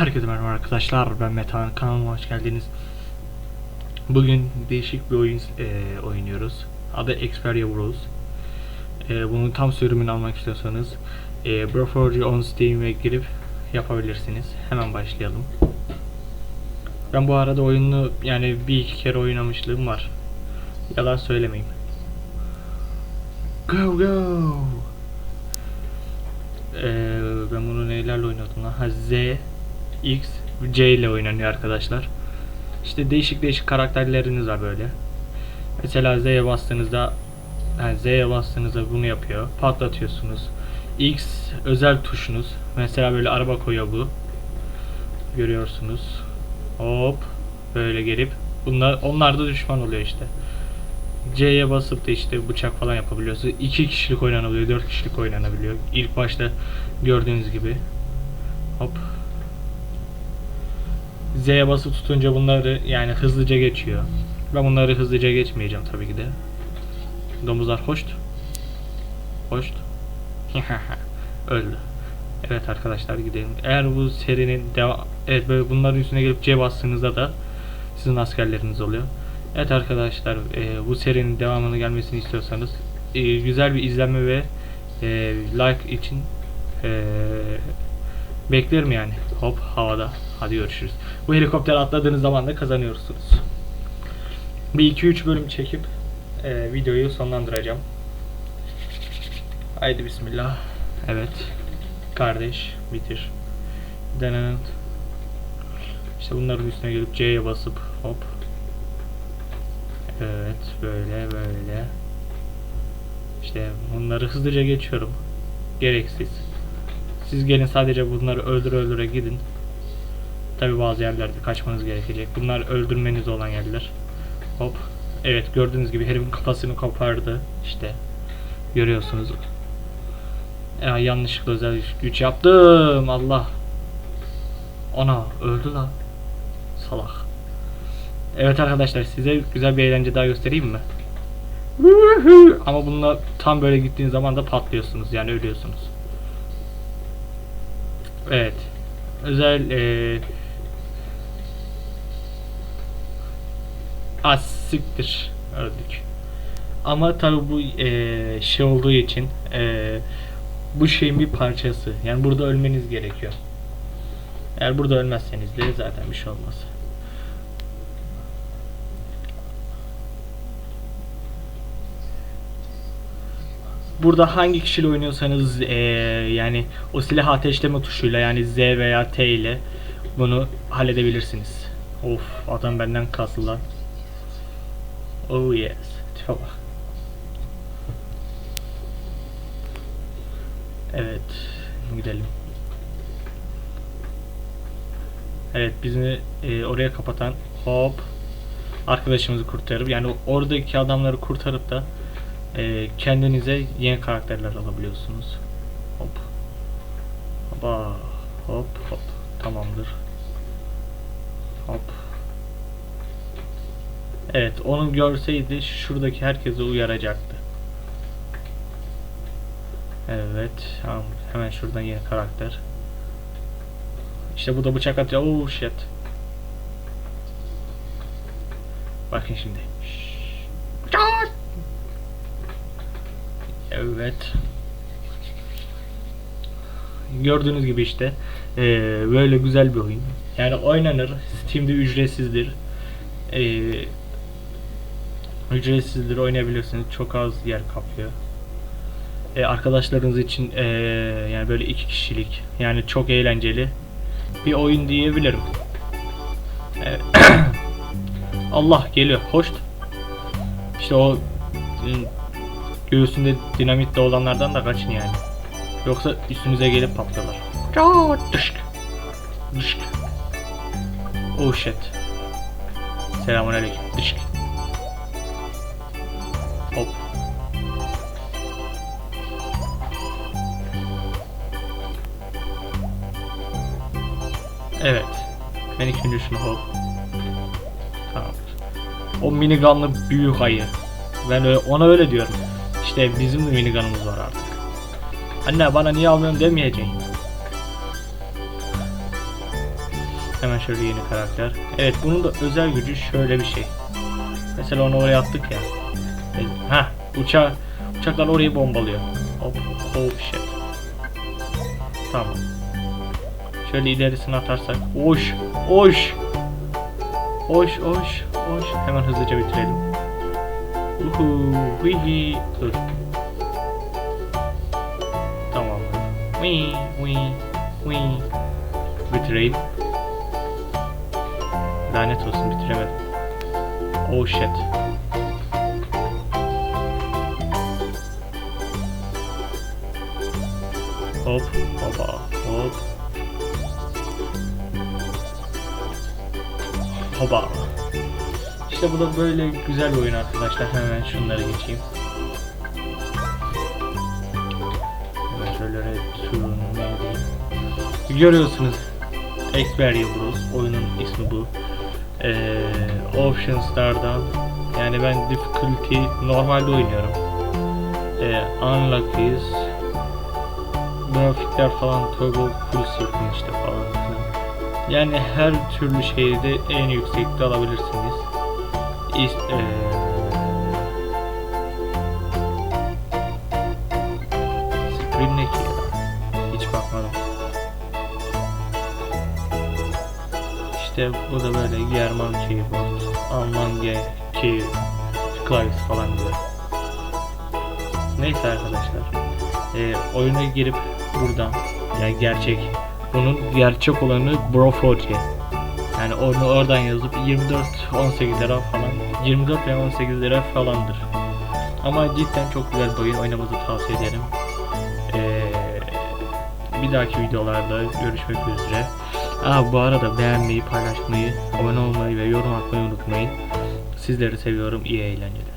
Herkese merhaba arkadaşlar. Ben Metehan. Kanalıma hoş geldiniz. Bugün değişik bir oyun e, oynuyoruz. Adı Xperia Bros. E, bunun tam sürümünü almak istiyorsanız e, Broforge on Steam'e girip yapabilirsiniz. Hemen başlayalım. Ben bu arada oyunu yani bir iki kere oynamışlığım var. Yalan söylemeyeyim. Go go. Ee, ben bunu neylerle oynadım lan? Ha Z, X, C ile oynanıyor arkadaşlar. İşte değişik değişik karakterleriniz var böyle. Mesela Z'ye bastığınızda yani Z'ye bastığınızda bunu yapıyor. Patlatıyorsunuz. X özel tuşunuz. Mesela böyle araba koyuyor bu. Görüyorsunuz. Hop böyle gelip bunlar onlar da düşman oluyor işte. C'ye basıp da işte bıçak falan yapabiliyorsunuz. 2 kişilik oynanabiliyor, 4 kişilik oynanabiliyor. İlk başta gördüğünüz gibi. Hop. Z'ye basıp tutunca bunları yani hızlıca geçiyor. Ben bunları hızlıca geçmeyeceğim tabii ki de. Domuzlar hoşt. Hoşt. Öldü. Evet arkadaşlar gidelim. Eğer bu serinin devam evet böyle bunların üstüne gelip C bastığınızda da sizin askerleriniz oluyor. Evet arkadaşlar e, bu serinin devamını gelmesini istiyorsanız e, güzel bir izlenme ve e, like için e, beklerim yani. Hop havada. Hadi görüşürüz. Bu helikopter atladığınız zaman da kazanıyorsunuz. Bir 2-3 bölüm çekip e, videoyu sonlandıracağım. Haydi bismillah. Evet. Kardeş bitir. Denen. İşte bunların üstüne gelip C'ye basıp hop Evet böyle böyle. İşte bunları hızlıca geçiyorum. Gereksiz. Siz gelin sadece bunları öldür öldüre gidin. Tabi bazı yerlerde kaçmanız gerekecek. Bunlar öldürmeniz olan yerler. Hop. Evet gördüğünüz gibi herifin kafasını kopardı. İşte görüyorsunuz. Ya yanlışlıkla özel güç yaptım. Allah. Ana öldü la. Salak. Evet arkadaşlar size güzel bir eğlence daha göstereyim mi? Ama bununla tam böyle gittiğiniz zaman da patlıyorsunuz yani ölüyorsunuz. Evet. Özel eee Asiktir öldük. Ama tabi bu eee, şey olduğu için eee, bu şeyin bir parçası. Yani burada ölmeniz gerekiyor. Eğer burada ölmezseniz de zaten bir şey olmaz. Burada hangi kişiyle oynuyorsanız eee, yani o silah ateşleme tuşuyla yani Z veya T ile bunu halledebilirsiniz. Of adam benden kaslı lan. Oh yes. Tipe bak. Evet. Gidelim. Evet bizi e, oraya kapatan hop arkadaşımızı kurtarıp yani oradaki adamları kurtarıp da e, kendinize yeni karakterler alabiliyorsunuz. Hop. Hopa. Hop hop. Tamamdır. Hop. Evet onu görseydi şuradaki herkese uyaracaktı. Evet. Hemen şuradan yeni karakter. İşte bu da bıçak atıyor. Oh shit. Bakın şimdi. Şşş. Evet. Gördüğünüz gibi işte e, böyle güzel bir oyun. Yani oynanır. Steam'de ücretsizdir. E, ücretsizdir oynayabilirsiniz. Çok az yer kaplıyor. E, arkadaşlarınız için e, yani böyle iki kişilik yani çok eğlenceli bir oyun diyebilirim. E, Allah geliyor. Hoş. İşte o göğsünde dinamitle olanlardan da kaçın yani. Yoksa üstünüze gelip patlıyorlar. Dışk. Dışk. Oh shit. Selamun aleyküm. Dışk. Hop. Evet. Ben ikinci şunu hop. Tamamdır. O minigunlı büyük ayı. Ben öyle, ona öyle diyorum. İşte bizim de minigunumuz var artık. Anne bana niye almıyorsun demeyeceğim. Hemen şöyle yeni karakter. Evet bunun da özel gücü şöyle bir şey. Mesela onu oraya attık ya. Ha uçağı uçaklar orayı bombalıyor. Hop oh shit. Tamam. Şöyle ilerisine atarsak. Oş oş. Oş oş oş. Hemen hızlıca bitirelim. Uhu hihi. Dur. Tamam. Wee wee wee. Bitireyim. Lanet olsun bitiremedim. Oh shit. Hop hopa hop. Hopa. İşte bu da böyle güzel bir oyun arkadaşlar. Hemen şunları geçeyim. Hemen şöyle red. Görüyorsunuz. Bros. Oyunun ismi bu. Ee, Options'lardan yani ben difficulty normalde oynuyorum. Ee, unlockies grafikler falan toggle full screen işte falan filan. Yani her türlü şeyi de en yüksekte alabilirsiniz. İst, ee, screen ne ki ya? Hiç bakmadım. İşte bu da böyle German keyboard, Alman ge key klavye falan diyor. Neyse arkadaşlar. Ee, oyuna girip buradan yani gerçek bunun gerçek olanı Broforge. Yani onu oradan yazıp 24 18 lira falan 24 veya 18 lira falandır. Ama cidden çok güzel bir oyun oynamanızı tavsiye ederim. Ee, bir dahaki videolarda görüşmek üzere. Aa, bu arada beğenmeyi, paylaşmayı, abone olmayı ve yorum atmayı unutmayın. Sizleri seviyorum. İyi eğlenceler.